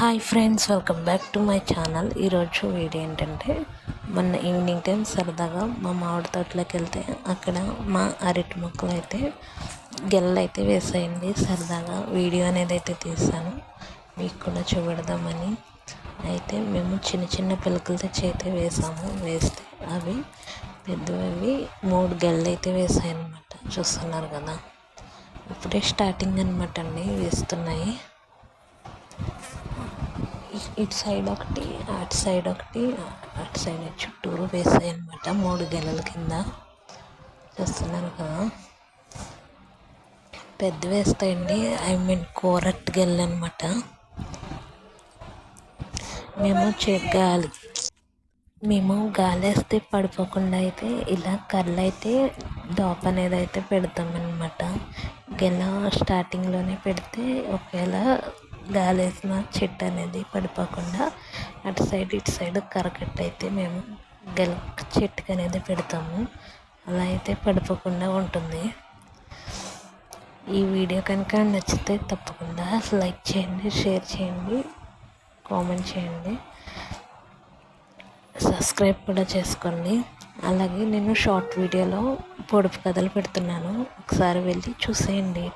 Hi friends welcome back to my channel ఈరోజు video ఏంటంటే మొన్న ఈవినింగ్ టైం సరదాగా మా మామిడి తోటలోకి వెళ్తే అక్కడ మా అరటి మొక్కలు అయితే గెల్లలు అయితే వేసాయండి. సరదాగా వీడియో అనేది అయితే తీసాను మీకు కూడా చూపెడదామని. అయితే మేము చిన్న చిన్న పిలకలు తెచ్చి అయితే వేసాము. వేస్తే అవి పెద్దవి మూడు గెల్లలు అయితే వేసాయి అనమాట చూస్తున్నారు కదా. ఇప్పుడే స్టార్టింగ్ అనమాట అండి. వేస్తున్నాయి. ఇటు సైడ్ ఒకటి అటు సైడ్ ఒకటి అటు సైడ్ చుట్టూరు వేసాయి అనమాట మూడు గెలల కింద. చూస్తున్నారు కదా? పెద్ద వేస్తాయండి. ఐ మీన్ కూరట్ గెల్ల అనమాట మేము గాలి మేము గాలి వేస్తే పడిపోకుండా అయితే ఇలా కర్రలు అయితే దోప అనేది అయితే పెడతామన్నమాట. గెల స్టార్టింగ్లోనే పెడితే ఒకవేళ గాలేసిన చెట్టు అనేది పడిపోకుండా అటు సైడ్ ఇటు సైడ్ కరకట్టు అయితే మేము గెల చెట్టుకి అనేది పెడతాము. అలా అయితే పడిపోకుండా ఉంటుంది. ఈ వీడియో కనుక నచ్చితే తప్పకుండా లైక్ చేయండి షేర్ చేయండి కామెంట్ చేయండి. సబ్స్క్రైబ్ కూడా చేసుకోండి. అలాగే నేను షార్ట్ వీడియోలో పొడుపు కథలు పెడుతున్నాను. ఒకసారి వెళ్ళి చూసేయండి.